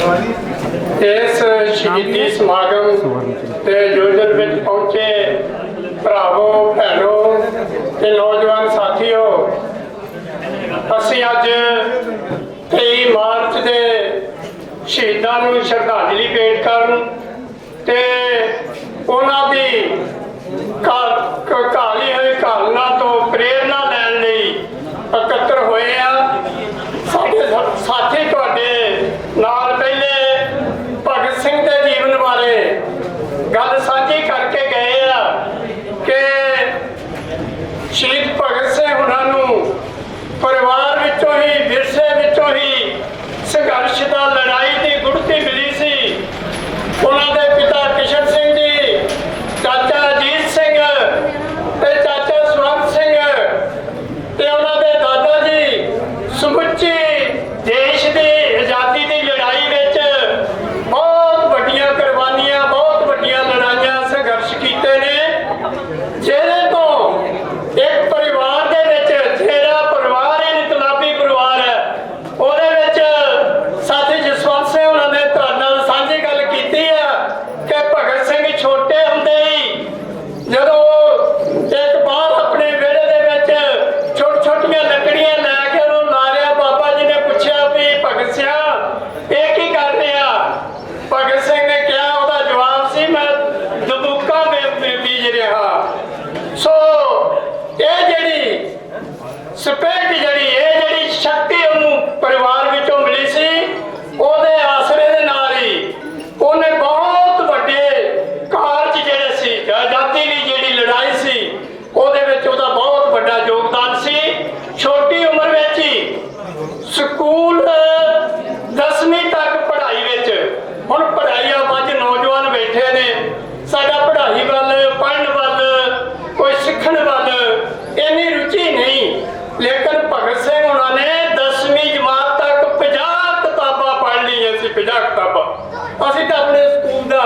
ਇਸ ਸ਼ਹੀਦੀ ਸਮਾਗਮ ਤੇ ਆਯੋਜਨ ਵਿੱਚ ਪਹੁੰਚੇ ਭਰਾਵੋ ਭੈਣੋ ਤੇ ਨੌਜਵਾਨ ਸਾਥੀਓ ਅਸੀਂ ਅੱਜ 23 ਮਾਰਚ ਦੇ ਸ਼ਹੀਦਾਂ ਨੂੰ ਸ਼ਰਧਾਂਜਲੀ ਭੇਟ ਕਰਨ ਤੇ ਉਹਨਾਂ ਦੀ ਕਾਲੀ ਹੋਈ ਕਾਲਨਾ ਤੋਂ ਲੇਕਿਨ ਭਗਤ ਸਿੰਘ ਉਹਨਾਂ ਨੇ 10ਵੀਂ ਜਮਾਤ ਤੱਕ 50 ਕਿਤਾਬਾਂ ਪੜ੍ਹ ਲਈਆਂ ਸੀ 50 ਕਿਤਾਬਾਂ। ਅਸੀਂ ਤਾਂ ਆਪਣੇ ਸਕੂਲ ਦਾ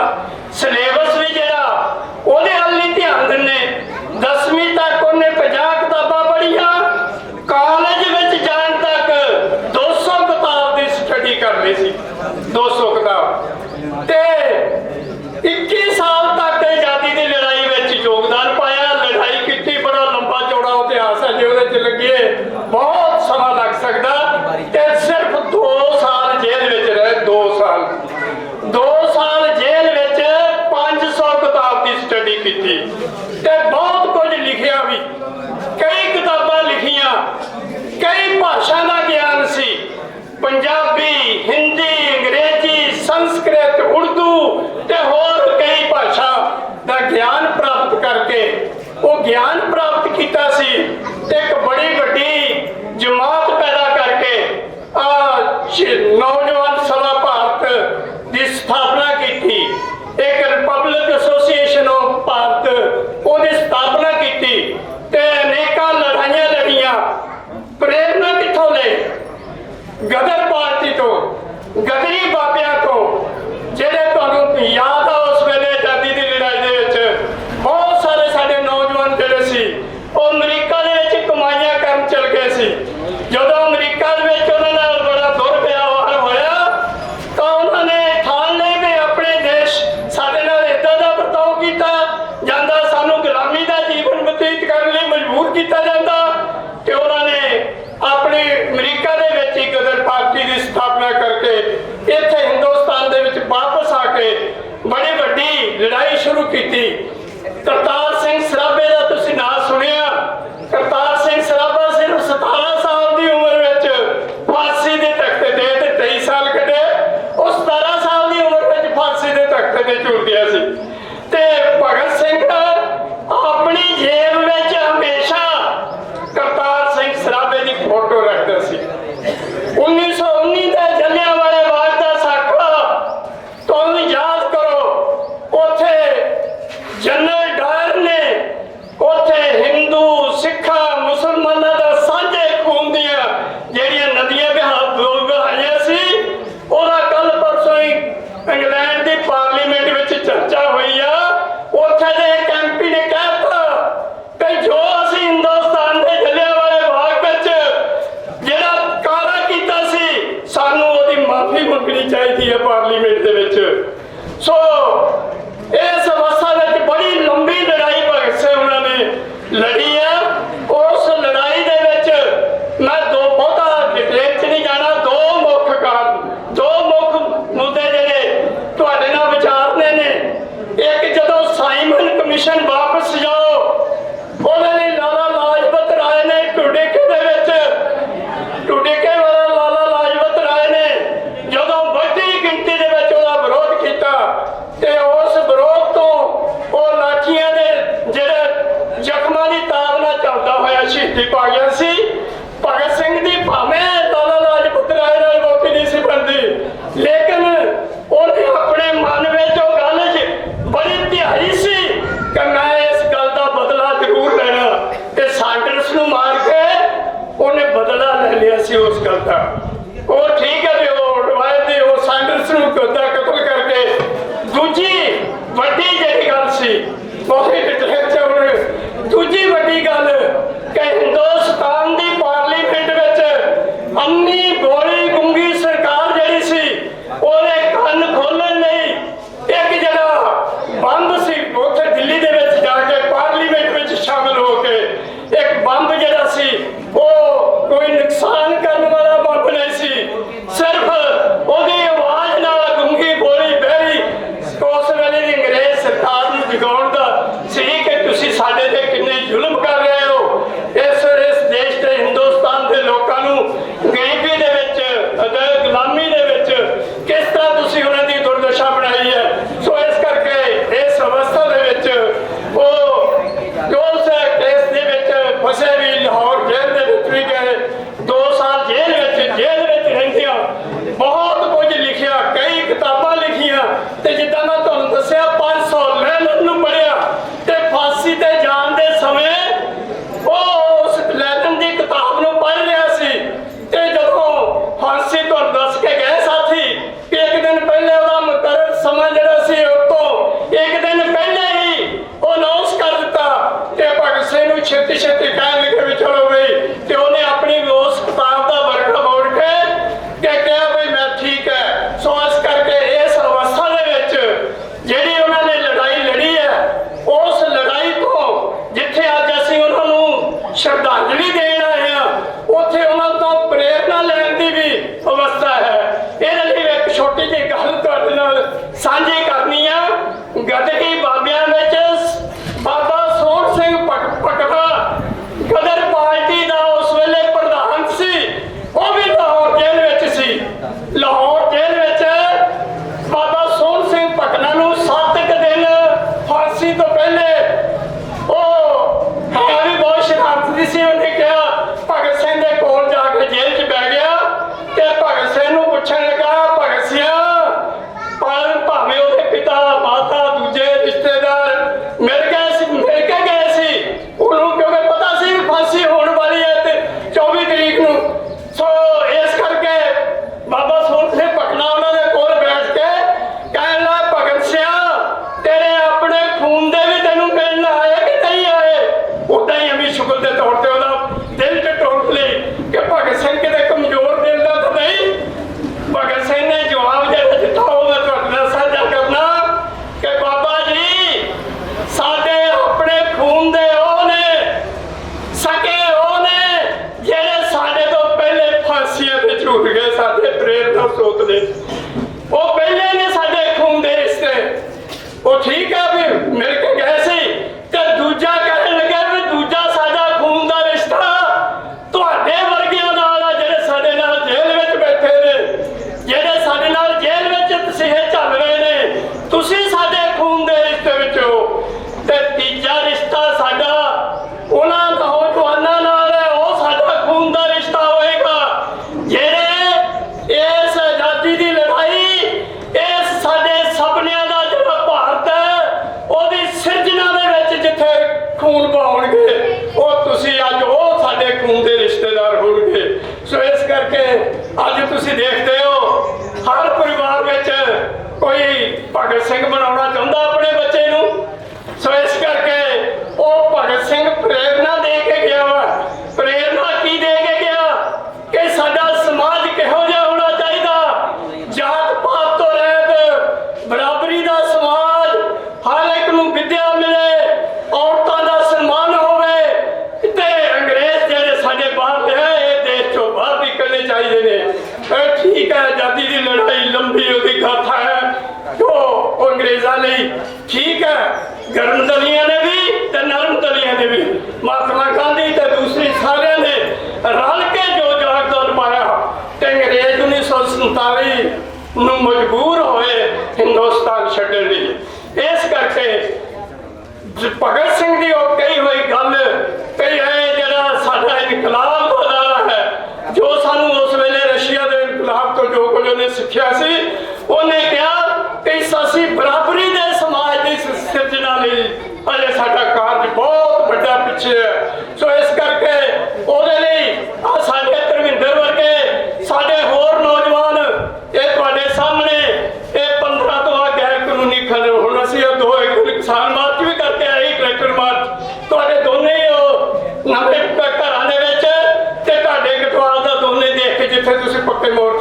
ਕਈ ਭਾਸ਼ਾ ਦਾ ਗਿਆਨ ਸੀ। ਪੰਜਾਬੀ, ਹਿੰਦੀ, ਅੰਗਰੇਜ਼ੀ, ਸੰਸਕ੍ਰਿਤ, ਉਰਦੂ ਤੇ ਹੋਰ ਕਈ ਭਾਸ਼ਾ ਦਾ ਗਿਆਨ ਪ੍ਰਾਪਤ ਕਰਕੇ ਉਹ ਗਿਆਨ ਪ੍ਰਾਪਤ ਕੀਤਾ ਸੀ ਤੇ ਇੱਕ ਬੜੀ ਵੱਡੀ ਜਮਾਤ viés aí. Tempo. ਸੋ ਇਸ ਹੱਥ ਹੈ। ਉਹ ਅੰਗਰੇਜ਼ਾਂ ਲਈ ਠੀਕ ਹੈ। ਗਰਮ ਦਲੀਆਂ ਨੇ ਵੀ ਤੇ ਨਰਮ ਦਲੀਆਂ ਨੇ ਵੀ। ਮਹਾਤਮਾ ਗਾਂਧੀ ਤੇ ਦੂਸਰੀ ਸਾਰਿਆਂ ਨੇ ਰਲ ਕੇ ਜੋ ਜਾਗਦਾਨ ਪਾਇਆ, ਤੇ ਅੰਗਰੇਜ਼ 1947 ਨੂੰ ਮਜਬੂਰ ਹੋਏ ਹਿੰਦੁਸਤਾਨ ਛੱਡਣ ਲਈ। ਇਸ ਕਰਕੇ ਭਗਤ ਸਿੰਘ ਦੀ ਉਹ ਕਹੀ ਹੋਈ ਗੱਲ ਕਿ ਇਹ ਜਿਹੜਾ ਸਾਡਾ ਇਨਕਲਾਬ ਹੋਦਾ ਹੈ, ਜੋ ਸਾਨੂੰ ਉਸ ਵੇਲੇ ਤੋਂ ਜੋ ਕੁਝ ਉਹਨੇ ਸਿੱਖਿਆ ਸੀ, ਉਹਨੇ ਕਿਹਾ ਕਿ ਅਸੀਂ ਬਰਾਬਰੀ ਦੇ ਸਮਾਜ ਦੀ ਸਿਰਜਣਾ ਲਈ ਅਜੇ ਸਾਡਾ ਕਾਰਜ ਬਹੁਤ ਵੱਡਾ ਪਿੱਛੇ ਹੈ। ਸੋ ਇਸ ਕਰਕੇ ਉਹਦੇ ਲਈ ਆ ਸਾਡੇ ਧਰਮਿੰਦਰ ਵਰਗੇ ਸਾਡੇ ਹੋਰ ਨੌਜਵਾਨ, ਇਹ ਤੁਹਾਡੇ ਸਾਹਮਣੇ ਇਹ 15 ਤੋਂ ਆ ਗੈਰ ਕਾਨੂੰਨੀ ਖੜੇ ਹੁਣ ਅਸੀਂ ਇਹ ਦੋ ਕਿਸਾਨ ਮਾਰਚ ਵੀ ਕਰਕੇ ਆਏ ਟਰੈਕਟਰ ਮਾਰਚ। ਤੁਹਾਡੇ ਦੋਨੇ ਨਵੇਂ ਘਰਾਂ ਦੇ ਵਿੱਚ ਤੇ ਤੁਹਾਡੇ ਗਤਵਾਲ ਦਾ ਦੋਨੇ ਦੇਖ ਕੇ ਜਿੱਥੇ ਤੁਸੀਂ ਪੱਕੇ ਮੋੜ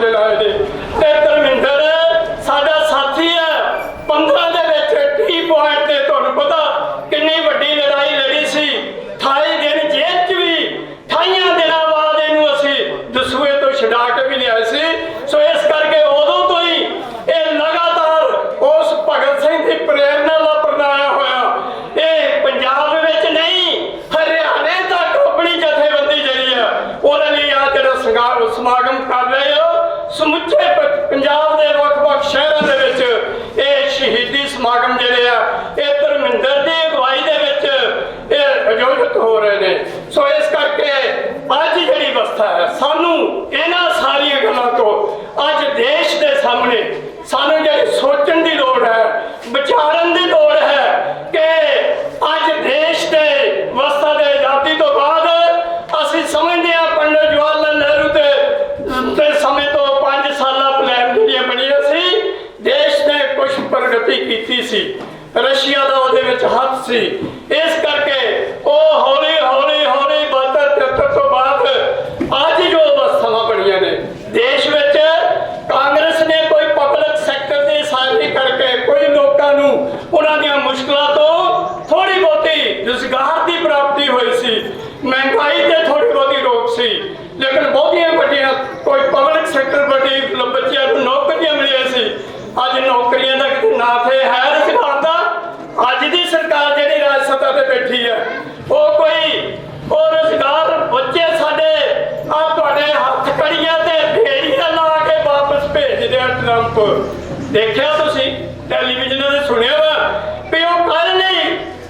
ਦੇਖਿਆ ਤੁਸੀਂ? ਟੈਲੀਵਿਜ਼ਨ ਤੇ ਸੁਣਿਆ ਵਾ ਵੀ ਉਹ ਕੱਲ ਨਹੀਂ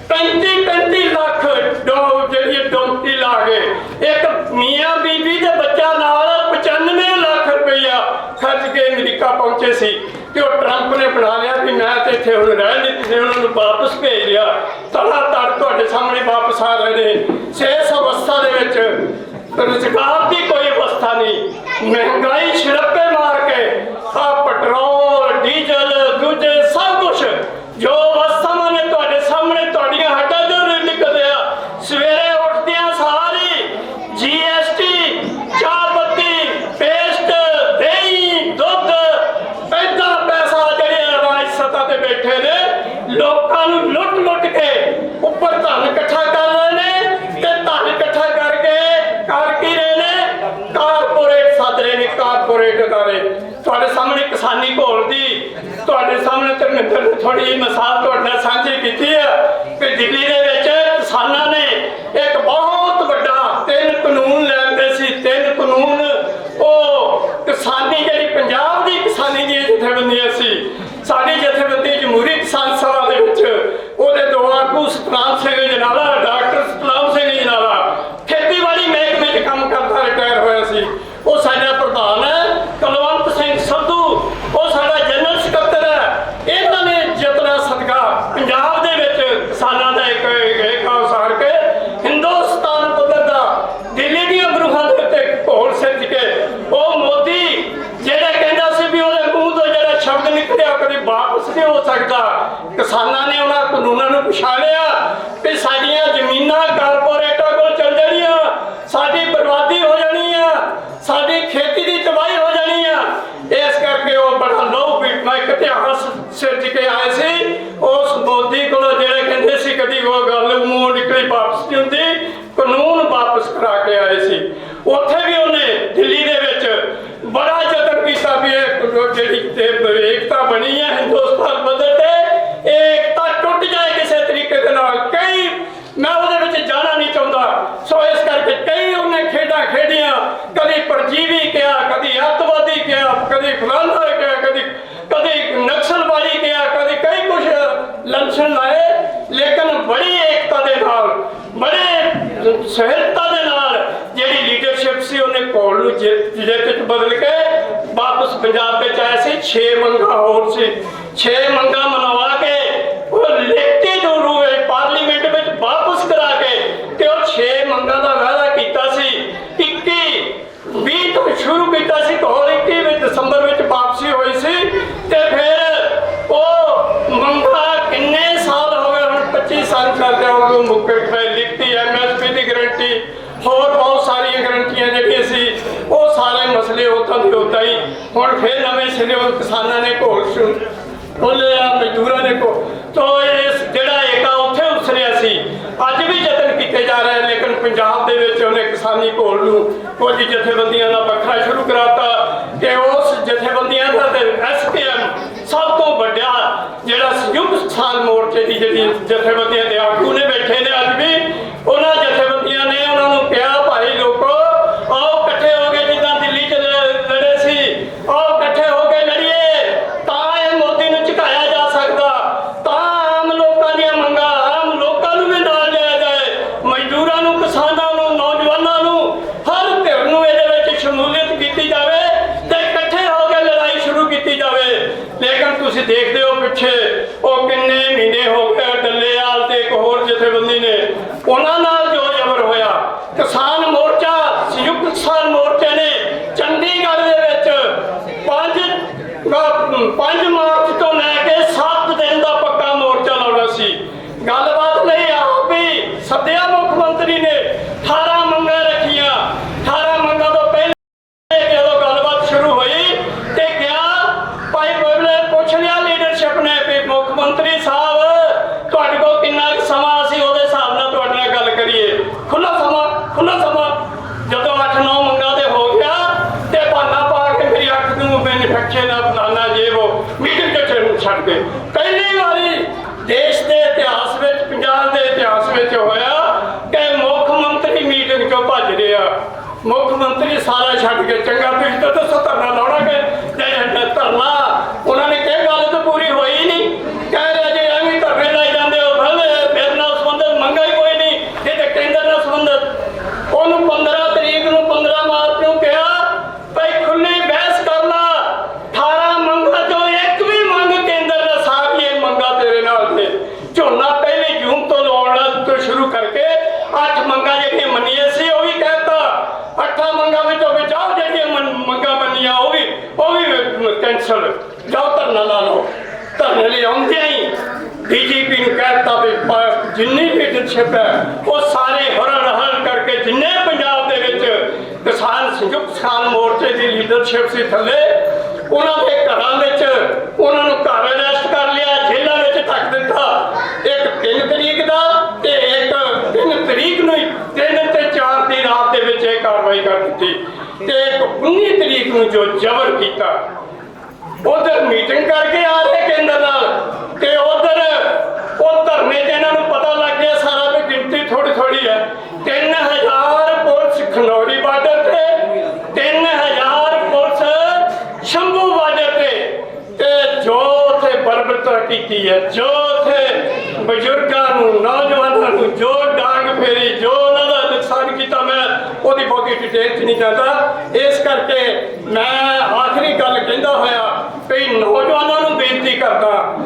35 35 ਲੱਖ ਡੋ ਜਿਹੜੀ ਡੋਂਕੀ ਲਾ ਗਏ ਇੱਕ ਮੀਆਂ ਬੀਬੀ ਤੇ ਬੱਚਾ ਨਾਲ 95 ਲੱਖ ਰੁਪਈਆ ਖਰਚ ਕੇ ਅਮਰੀਕਾ ਪਹੁੰਚੇ ਸੀ ਤੇ ਉਹ ਟਰੰਪ ਨੇ ਬਣਾ ਲਿਆ ਵੀ ਮੈਂ ਤੇ ਇੱਥੇ ਹੁਣ ਰਹਿ ਨਹੀਂ ਤੁਸੀਂ ਉਹਨਾਂ ਨੂੰ ਵਾਪਸ ਭੇਜ ਲਿਆ। ਤੜਾ ਤੜ ਤੁਹਾਡੇ ਸਾਹਮਣੇ ਵਾਪਸ ਆ ਰਹੇ ਨੇ। ਸੇਸ ਅਵਸਥਾ ਦੇ ਵਿੱਚ ਰੁਜ਼ਗਾਰ ਦੀ ਕੋਈ ਅਵਸਥਾ ਨਹੀਂ। ਮਹਿੰਗਾਈ ਛਿੜਪੇ ਮਾਰ ਕੇ ਆ ਪੈਟਰੋਲ ਡੀਜ਼ਲ ਦੂਜੇ ਸਭ ਕੁਝ ਜੋ ਅਵਸਥਾਵਾਂ ਨੇ ਤੁਹਾਡੇ ਸਾਹਮਣੇ ਤੁਹਾਡੀਆਂ ਹੱਡਾਂ ਤੋਂ ਨਿਕਲਿਆ ਸਵੇਰੇ ਉੱਠਦਿਆਂ ਸਾਰੀ ਜੀਐਸਟੀ ਚਾਹ ਪੱਤੀ ਪੇਸਟ ਦਹੀਂ ਦੁੱਧ ਐਦਾਂ ਪੈਸਾ ਜਿਹੜੇ ਰਾਜ ਸੱਤਾ ਤੇ ਬੈਠੇ ਨੇ ਲੋਕਾਂ ਨੂੰ ਲੁੱਟ ਲੁੱਟ ਕੇ ਉੱਪਰ ਧਨ ਇਕੱਠਾ ਕਰ ਰਹੇ ਨੇ ਤੇ ਧਨ ਇਕੱਠਾ ਕਰਕੇ ਕਰ ਕੀ ਰਹੇ ਨੇ ਕਾਰਪੋਰੇਟ ਸੱਦ ਰਹੇ ਨੇ ਕਾਰਪੋਰੇਟ ਅਦਾਰੇ ਤੁਹਾਡੇ ਸਾਹਮਣੇ ਕਿਸਾਨੀ ਤੁਹਾਡੇ ਸਾਹਮਣੇ ਧਰਮਿੰਦਰ ਨੇ ਥੋੜੀ ਜਿਹੀ ਮਿਸਾਲ ਤੁਹਾਡੇ ਨਾਲ ਸਾਂਝੀ ਕੀਤੀ ਹੈ ਕਿ ਦਿੱਲੀ ਦੇ ਵਿੱਚ ਕਿਸਾਨਾਂ ਨੇ ਇੱਕ ਬਹੁਤ ਵੱਡਾ ਤਿੰਨ ਕਾਨੂੰਨ ਲੈਂਦੇ ਸੀ, ਤਿੰਨ ਕਾਨੂੰਨ। ਉਹ ਕਿਸਾਨੀ ਜਿਹੜੀ ਪੰਜਾਬ ਦੀ ਕਿਸਾਨੀ ਦੀ ਜਥੇਬੰਦੀਆਂ ਸੀ, ਸਾਡੀ ਜਥੇਬੰਦੀ ਜਮਹੂਰੀ ਕਿਸਾਨ ਸਭਾ ਦੇ ਵਿੱਚ ਉਹਦੇ ਦੋ ਆਗੂ ਸਤਨਾਮ ਸਿੰਘ ਜਨਾਲਾ ਡਾਕਟਰ ਸਤਨਾਮ ਸਿੰਘ ਜਨਾਲਾ ਖੇਤੀਬਾੜੀ ਮਹਿਕਮੇ 'ਚ ਕੰਮ ਕਰਦਾ ਰਿਟਾਇਰ ਹੋਇਆ ਸੀ ਉਹ ਸਾਡਾ ਪ੍ਰਧਾਨ ਹੈ ਕੁਲਵੰਤ ਸਿੰਘ ਸੰਧੂ ਉਹ ਸਾਡਾ ਜਨਰਲ ਸਕੱਤਰ ਹੈ ਇਹਨਾਂ ਨੇ ਜਤਨਾ ਸਦਕਾ ਪੰਜਾਬ ਦੇ ਵਿੱਚ ਕਿਸਾਨਾਂ ਦਾ ਇੱਕ ਇੱਕ ਉਸਾਰ ਕੇ ਹਿੰਦੁਸਤਾਨ ਪੱਧਰ ਦਾ ਦਿੱਲੀ ਦੀਆਂ ਬਰੂਹਾਂ ਦੇ ਉੱਤੇ ਘੋਲ ਸਿਰਜ ਕੇ ਉਹ ਮੋਦੀ ਜਿਹੜਾ ਕਹਿੰਦਾ ਸੀ ਵੀ ਉਹਦੇ ਮੂੰਹ ਤੋਂ ਜਿਹੜਾ ਸ਼ਬਦ ਨਿਕਲਿਆ ਉਹ ਕਦੇ ਵਾਪਸ ਨਹੀਂ ਹੋ ਸਕਦਾ ਕਿਸਾਨਾਂ ਨੇ ਉਹਨਾਂ ਕਾਨੂੰਨਾਂ ਨੂੰ ਪਛਾਣਿਆ ਕਿ ਸਾਡੀਆਂ ਜ਼ਮੀਨਾਂ ਕਾਰਪੋਰੇਟਾਂ ਕੋਲ ਚਲ ਜਾਣੀਆਂ ਸਾਡੀ ਬਰਬਾਦੀ ਹੋ ਜਾਣੀ ਆ ਸਾਡੀ ਖੇਤੀ ਦੀ ਤਬਾਹੀ ਹੋ ਜਾਣੀ ਆ ਇਸ ਕਰਕੇ ਉਹ ਬੜਾ ਲੋਹ ਪੀਟਣਾ ਇੱਕ ਇਤਿਹਾਸ ਸਿਰਜ ਕੇ ਆਏ ਸੀ ਉਸ ਮੋਦੀ ਕੋਲੋਂ ਜਿਹੜੇ ਕਹਿੰਦੇ ਸੀ ਕਦੀ ਉਹ ਗੱਲ ਮੂੰਹ ਨਿਕਲੀ ਵਾਪਸ ਨਹੀਂ ਹੁੰਦੀ, ਕਾਨੂੰਨ ਵਾਪਸ ਕਰਾ ਕੇ ਆਏ ਸੀ। ਉੱਥੇ ਵੀ ਉਹਨੇ ਦਿੱਲੀ ਦੇ ਵਿੱਚ ਬੜਾ ਯਤਨ ਕੀਤਾ ਵੀ ਇਹ ਜਿਹੜੀ ਤੇ ਏਕਤਾ ਬਣੀ ਹੈ ਹਿੰਦੁਸਤਾਨ ਬਦਲ ਤੇ ਇਹ ਏਕਤਾ ਟੁੱਟ ਜਾਏ ਕਿਸੇ ਤਰੀਕੇ ਦੇ ਨਾਲ ਕਈ ਮੈਂ ਉਹਦੇ ਵਿੱਚ ਜਾਣਾ ਨਹੀਂ ਚਾਹੁੰਦਾ ਸੋ ਇਸ ਕਰਕੇ ਕਈ ਉਹਨੇ ਖੇਡਾਂ ਖੇਡੀਆਂ ਕਦੀ ਪਰਜੀਵੀ ਕਿਹਾ ਕਦੀ ਅੱਤਵਾਦੀ ਕਿਹਾ ਕਦੀ ਫਲਾਣਾ ਕਿਹਾ ਕਦੀ ਕਦੀ ਨਕਸਲਵਾਦੀ ਕਿਹਾ ਕਦੀ ਕਈ ਕੁਝ ਲੰਛਣ ਲਾਏ ਲੇਕਿਨ ਬੜੀ ਏਕਤਾ ਦੇ ਨਾਲ ਬੜੇ ਦੇ ਨਾਲ ਜਿਹੜੀ ਲੀਡਰਸ਼ਿਪ ਸੀ ਉਹਨੇ ਕੋਲ ਨੂੰ ਜਿੱਤ ਚ ਬਦਲ ਕੇ ਵਾਪਸ ਪੰਜਾਬ ਵਿੱਚ ਆਇਆ ਸੀ। 6 ਮੰਗਾਂ ਹੋਰ ਸੀ। 6 ਮੰਗਾਂ ਮਨਵਾ ਕੇ ਉਹ ਲਿਖਤੀ ਜੋ ਰੂਏ ਪਾਰਲੀਮੈਂਟ ਵਿੱਚ ਵਾਪਸ ਕਰਾ ਕੇ ਤੇ ਉਹ 6 ਮੰਗਾਂ ਦਾ ਵਾਅਦਾ ਕੀਤਾ ਸੀ। 21 20 ਤੋਂ ਸ਼ੁਰੂ ਕੀਤਾ ਸੀ ਕੋਲ 21 ਵਿੱਚ ਦਸੰਬਰ ਵਿੱਚ ਵਾਪਸੀ ਹੋਈ ਸੀ ਤੇ ਫਿਰ ਉਹ ਮੰਗਾ ਕਿੰਨੇ ਸਾਲ ਹੋ ਗਏ? ਹੁਣ 25 ਸਾਲ ਚੱਲ ਗਿਆ ਮੁੱਕੇ ਐਮਐਸਪੀ ਹੋਰ ਬਹੁਤ ਸਾਰੀਆਂ ਗਾਰੰਟੀਆਂ ਜਿਹੜੀਆਂ ਸੀ ਉਹ ਸਾਰੇ ਮਸਲੇ ਉਦੋਂ ਦੇ ਉਦਾਂ ਹੀ। ਹੁਣ ਫਿਰ ਨਵੇਂ ਸਿਰੇ ਉਹ ਕਿਸਾਨਾਂ ਨੇ ਘੋਲ ਸ਼ੁਰੂ ਖੋਲ੍ਹੇ ਮਜ਼ਦੂਰਾਂ ਨੇ ਕੋ ਤੋ ਇਸ ਜਿਹੜਾ ਏਕਾ ਉੱਥੇ ਉਸਰਿਆ ਸੀ ਅੱਜ ਵੀ ਯਤਨ ਕੀਤੇ ਜਾ ਰਹੇ ਨੇ, ਲੇਕਿਨ ਪੰਜਾਬ ਦੇ ਵਿੱਚ ਉਹਨੇ ਕਿਸਾਨੀ ਘੋਲ ਨੂੰ ਕੁਝ ਜਥੇਬੰਦੀਆਂ ਦਾ ਵੱਖਰਾ ਸ਼ੁਰੂ ਕਰਾਤਾ। ਕਿ ਉਸ ਜਥੇਬੰਦੀਆਂ ਦਾ ਤੇ ਐਸਪੀਐਮ ਸਭ ਤੋਂ ਵੱਡਾ ਜਿਹੜਾ ਸੰਯੁਕਤ ਕਿਸਾਨ ਮੋਰਚੇ ਦੀ ਜਿਹੜੀ ਜਥੇਬੰਦੀਆਂ ਦੇ ਆਗੂ ਨੇ ਅੱਜ ਵੀ ਉਹਨਾਂ ਜਥੇਬੰਦੀਆਂ ਨੇ ਉਹਨਾਂ ਨੂੰ ਕਿਹਾ ਭਾਈ ਲੋਕੋ ਆਓ ਇਕੱਠੇ ਹੋ ਕੇ ਜਿੱਦਾਂ ਦਿੱਲੀ ਚ ਲ- ਲੜੇ ਸੀ ਆਓ ਇਕੱਠੇ ਹੋ ਕੇ ਲੜੀਏ ਤਾਂ ਇਹ ਮੋਦੀ ਨੂੰ ਝੁਕਾਇਆ ਜਾ ਸਕਦਾ ਤਾਂ ਆਮ ਲੋਕਾਂ ਦੀਆਂ ਮੰਗਾਂ ਆਮ ਲੋਕਾਂ ਨੂੰ ਵੀ ਨਾਲ ਲਿਆ ਜਾਏ ਮਜ਼ਦੂਰਾਂ ਨੂੰ ਕਿਸਾਨਾਂ ਨੂੰ ਨੌਜਵਾਨਾਂ ਨੂੰ ਹਰ ਧਿਰ ਨੂੰ ਇਹਦੇ ਵਿੱਚ ਸ਼ਮੂਲੀਅਤ ਕੀਤੀ ਜਾਵੇ ਤੇ ਇਕੱਠੇ ਹੋ ਕੇ ਲੜਾਈ ਸ਼ੁਰੂ ਕੀਤੀ ਜਾਵੇ ਲੇਕਿਨ ਤੁਸੀਂ ਦੇਖਦੇ ਹੋ ਪਿੱਛੇ ਉਹ ਕਿੰਨੇ ਮਹੀਨੇ ਹੋ ਗਏ ਡੱਲੇਵਾਲ ਤੇ ਇੱਕ ਹੋਰ ਜਥੇਬੰਦੀ ਨੇ ਉਹਨਾਂ ਨਾਲ ਜੋ ਜ਼ਬਰ ਹੋਇਆ ਕਿਸਾਨ ਮੋਰਚਾ ਸੰਯੁਕਤ ਕਿਸਾਨ ਮੋਰਚੇ ਨੇ ਚੰਡੀਗੜ੍ਹ ਦੇ ਵਿੱਚ ਪੰਜ ਅਹ ਪੰਜ ਮਾਰਚ ਤੋਂ ਲੈ ਕੇ 7 ਦਿਨ ਦਾ ਪੱਕਾ ਮੋਰਚਾ ਲਾਉਣਾ ਸੀ ਗੱਲਬਾਤ ਲਈ ਆਪ ਹੀ ਸੱਦਿਆ ਮੁੱਖ ਮੰਤਰੀ ਨੇ 18 ਮੰਗਾਂ ਰੱਖੀਆਂ 18 ਮੰਗਾਂ ਤੋਂ ਪਹਿਲੇ ਜਦੋਂ ਗੱਲਬਾਤ ਸ਼ੁਰੂ ਹੋਈ ਤੇ ਗਿਆ ਭਾਈ ਬੋਲੇ ਪੁੱਛ ਲਿਆ ਲੀਡਰਸ਼ਿਪ ਨੇ ਵੀ ਮੁੱਖ ਮੰਤਰੀ ਸਾਹਿਬ ਤੁਹਾਡੇ ਕੋਲ ਕਿੰਨਾ ਕੁ ਸਮਾਂ ਅਸੀਂ ਉਹਦੇ ਹਿਸਾਬ ਨਾਲ ਤੁਹਾਡੇ ਨਾਲ ਗੱਲ ਕਰੀਏ ਖੁੱਲਾ ਸਮਾਂ ਖੁੱਲਾ ਸਮਾਂ ਜਦੋਂ 8-9 ਮੰਗਾਂ ਤੇ ਹੋ ਗਿਆ ਤੇ ਬਹਾਨਾ ਪਾ ਕੇ ਮੇਰੀ ਅੱਖ ਨੂੰ ਮੈਨੂਫੈਕਚਰ ਦਾ ਫਲਾਣਾ ਜੇ ਉਹ ਮੀਟਿੰਗ ਤੇ ਛੱਡ- ਛੱਡ ਗਏ ਪਹਿਲੀ ਵਾਰੀ ਦੇਸ਼ ਦੇ ਇਤਿਹਾਸ ਵਿੱਚ ਪੰਜਾਬ ਦੇ ਇਤਿਹਾਸ ਵਿੱਚ ਹੋਇਆ ਕਿ ਮੁੱਖ ਮੰਤਰੀ ਮੀਟਿੰਗ ਚੋਂ ਭੱਜ ਰਿਹਾ ਮੁੱਖ ਮੰਤਰੀ ਸਾਰਾ ਛੱਡ ਕੇ ਚੰਗਾ ਤੁਸੀਂ ਤੇ ਦੱਸੋ ਧਰਨਾ ਲਾਉਣਾ ਕਿ? ਧਰਨਾ ਉਹਨਾਂ ਨੇ ਕਿਹਾ ਗੱਲ ਤਾਂ ਪੂਰੀ ਹੋਈ ਨਹੀਂ ਕਹਿ ਰਹੇ ਜੇ ਐਵੇਂ ਧਰਨੇ ਲਾਈ ਜਾਂਦੇ ਹੋ ਭਲੇ ਮੇਰੇ ਨਾਲ ਸੰਬੰਧਿਤ ਮੰਗਾ ਹੀ ਕੋਈ ਨਹੀਂ ਇਹ ਤੇ ਕੇਂਦਰ ਨਾਲ ਸੰਬੰਧਿਤ ਉਹਨੂੰ 15 ਤਰੀਕ ਨੂੰ 15 ਮਾਰਚ ਨੂੰ ਕਿਹਾ ਭਈ ਖੁੱਲੀ ਬਹਿਸ ਕਰ ਲਾ 18 ਮੰਗਾਂ ਚੋਂ ਇੱਕ ਵੀ ਮੰਗ ਕੇਂਦਰ ਦਾ ਸਾਹਿਬ ਇਹ ਮੰਗਾ ਤੇਰੇ ਨਾਲ ਤੇ ਝੋਨਾ ਪਹਿਲੇ ਜੂਨ ਤੋਂ ਲਾਉਣਾ ਤੋਂ ਸ਼ੁਰੂ ਕਰਕੇ ਅੱਠ ਮੰਗਾਂ ਜਿਹੜੀਆਂ ਮੰਨੀਆਂ ਸੀ ਉਹ ਵੀ ਕਹਿਤਾ ਅੱਠਾਂ ਮੰਗਾਂ ਵਿੱਚੋਂ ਬਚਾਓ ਜਿਹੜੀਆਂ ਮੰਨ- ਮੰਗਾਂ ਮੰਨੀਆਂ ਉਹ ਵੀ ਉਹ ਵੀ ਕੈਂਸਲ ਜਾਓ ਧਰਨਾ ਲਾ ਲਓ ਧਰਨੇ ਲਈ ਆਉਂਦਿਆਂ ਹੀ ਬੀਜੇਪੀ ਨੂੰ ਕਹਿਤਾ ਵੀ ਪ- ਜਿੰਨੀ ਲੀਡਰਸ਼ਿਪ ਹੈ। ਉਹ ਸਾਰੇ ਹਰਨ ਹਰਨ ਕਰਕੇ ਜਿੰਨੇ ਪੰਜਾਬ ਦੇ ਵਿੱਚ ਕਿਸਾਨ ਸੰਯੁਕਤ ਕਿਸਾਨ ਮੋਰਚੇ ਦੀ ਲੀਡਰਸ਼ਿਪ ਸੀ ਥੱਲੇ, ਉਹਨਾਂ ਦੇ ਘਰਾਂ ਵਿੱਚ ਉਹਨਾਂ ਨੂੰ ਘਰ ਅਰੈਸਟ ਕਰ ਲਿਆ, ਜੇਲ੍ਹਾਂ ਵਿੱਚ ਧੱਕ ਦਿੱਤਾ। ਇੱਕ 3 ਤਰੀਕ ਦਾ ਤੇ ਇੱਕ 3 ਤਰੀਕ ਨੂੰ ਹੀ 3 ਤੇ 4 ਦੀ ਰਾਤ ਦੇ ਵਿੱਚ ਇਹ ਕਾਰਵਾਈ ਕਰ ਦਿੱਤੀ। ਤੇ ਇੱਕ 19 ਤਰੀਕ ਨੂੰ ਜੋ ਜ਼ਬਰ ਕੀਤਾ, ਉਧਰ ਮੀਟਿੰਗ ਕਰਕੇ ਆ ਰਹੇ ਕੇਂਦਰ ਨਾਲ ਤੇ ਉਧਰ ਉਹ ਧਰਨੇ 'ਚ ਇਹਨਾਂ ਨੂੰ ਪਤਾ ਲੱਗ ਗਿਆ ਸਾਰਾ ਵੀ ਗਿਣਤੀ ਥੋੜੀ ਹੈ 3000 ਪੁਲਿਸ ਖਨੌਰੀ ਬਾਰਡਰ ਤੇ 3000 ਪੁਲਿਸ ਸ਼ੰਭੂ ਬਾਰਡਰ ਤੇ। ਤੇ ਜੋ ਉੱਥੇ ਬਰਬਰਤਾ ਕੀਤੀ ਹੈ, ਜੋ ਉੱਥੇ ਬਜ਼ੁਰਗਾਂ ਨੂੰ, ਨੌਜਵਾਨਾਂ ਨੂੰ, ਜੋ ਡਾਂਗ ਫੇਰੀ, ਜੋ ਉਹਨਾਂ ਦਾ ਨੁਕਸਾਨ ਕੀਤਾ ਮੈਂ, ਉਹਦੀ ਬਹੁਤੀ ਡਿਟੇਲ 'ਚ ਨਹੀਂ ਜਾਂਦਾ। ਇਸ ਕਰਕੇ ਮੈਂ ਆਖਰੀ ਗੱਲ ਕਹਿੰਦਾ ਹੋਇਆ ਵੀ ਨੌਜਵਾਨਾਂ ਨੂੰ ਬੇਨਤੀ ਕਰਦਾ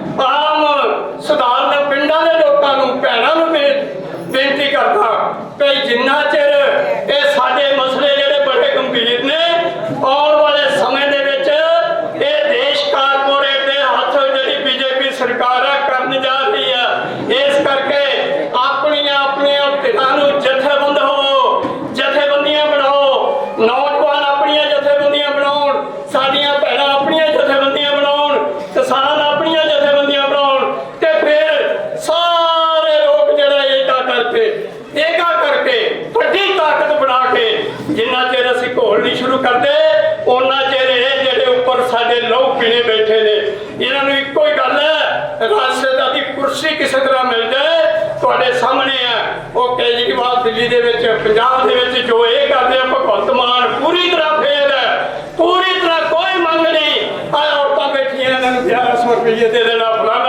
ਤੁਹਾਡੇ ਸਾਹਮਣੇ ਆ। ਉਹ ਕੇਜਰੀਵਾਲ ਦਿੱਲੀ ਦੇ ਵਿੱਚ, ਪੰਜਾਬ ਦੇ ਵਿੱਚ ਜੋ ਇਹ ਕਰਦੇ ਆ, ਭਗਵੰਤ ਮਾਨ ਪੂਰੀ ਤਰ੍ਹਾਂ ਫੇਲ ਹੈ। ਪੂਰੀ ਤਰ੍ਹਾਂ ਕੋਈ ਮੰਗ ਨਹੀਂ। ਆ ਔਰਤਾਂ ਬੈਠੀਆਂ ਇਹਨਾਂ ਨੂੰ 1100 ਰੁਪਏ ਦੇ ਦੇਣਾ, ਫਲਾਣਾ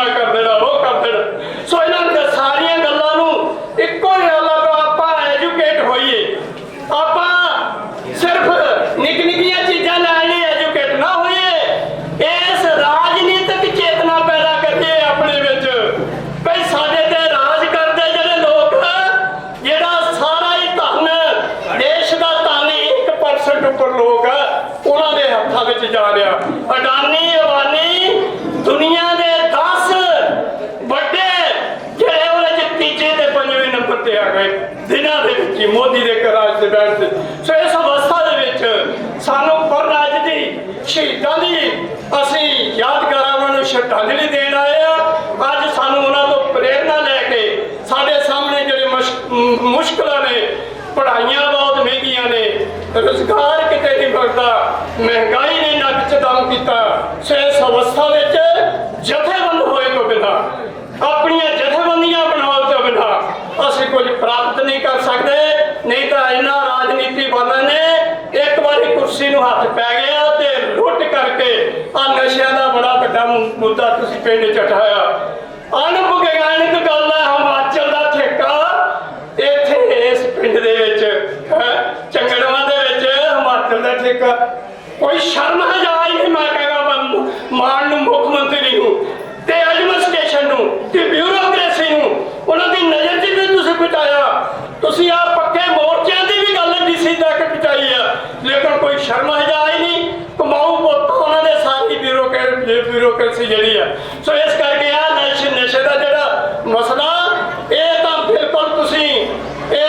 ਪਿੰਡ ਚਟਾਇਆ ਜਿਹੜੀ ਬਿਊਰੋਕ੍ਰੇਸੀ ਜਿਹੜੀ ਆ ਸੋ ਇਸ ਕਰਕੇ ਆ ਨਸ਼ੇ ਨਸ਼ੇ ਦਾ ਜਿਹੜਾ ਮਸਲਾ, ਇਹ ਤਾਂ ਬਿਲਕੁਲ ਤੁਸੀਂ ਇਹ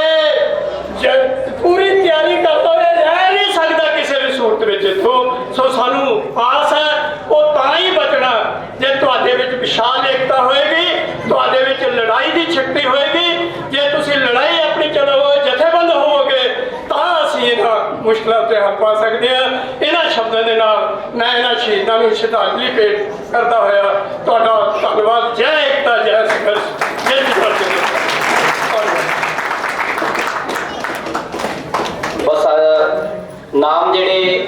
ਪੂਰੀ ਤਿਆਰੀ ਕਰਦਾ ਹੋਏ ਰਹਿ ਨਹੀਂ ਸਕਦਾ ਕਿਸੇ ਵੀ ਸੂਰਤ ਵਿੱਚ ਇੱਥੋਂ। ਸੋ ਸਾਨੂੰ ਆਸ ਹੈ, ਉਹ ਤਾਂ ਹੀ ਬਚਣਾ, ਜੇ ਤੁਹਾਡੇ ਵਿੱਚ ਵਿਸ਼ਾਲ ਏਕਤਾ ਹੋਏਗੀ, ਤੁਹਾਡੇ ਵਿੱਚ ਲੜਾਈ ਦੀ ਛਿੱਟੀ ਹੋਏਗੀ ਮੁਸ਼ਕਲਾਂ ਤੇ ਹੱਲ ਪਾ ਸਕਦੇ ਆ। ਇਹਨਾਂ ਸ਼ਬਦਾਂ ਦੇ ਨਾਲ ਮੈਂ ਇਹਨਾਂ ਸ਼ਹੀਦਾਂ ਨੂੰ ਸ਼ਰਧਾਂਜਲੀ ਭੇਟ ਕਰਦਾ ਹੋਇਆ ਤੁਹਾਡਾ ਧੰਨਵਾਦ। ਜੈ ਏਕਤਾ, ਜੈ ਸੰਘਰਸ਼। ਜੈ ਜੀ। ਜਿੰਦਾਬਾਦ ਬਸ ਨਾਮ ਜਿਹੜੇ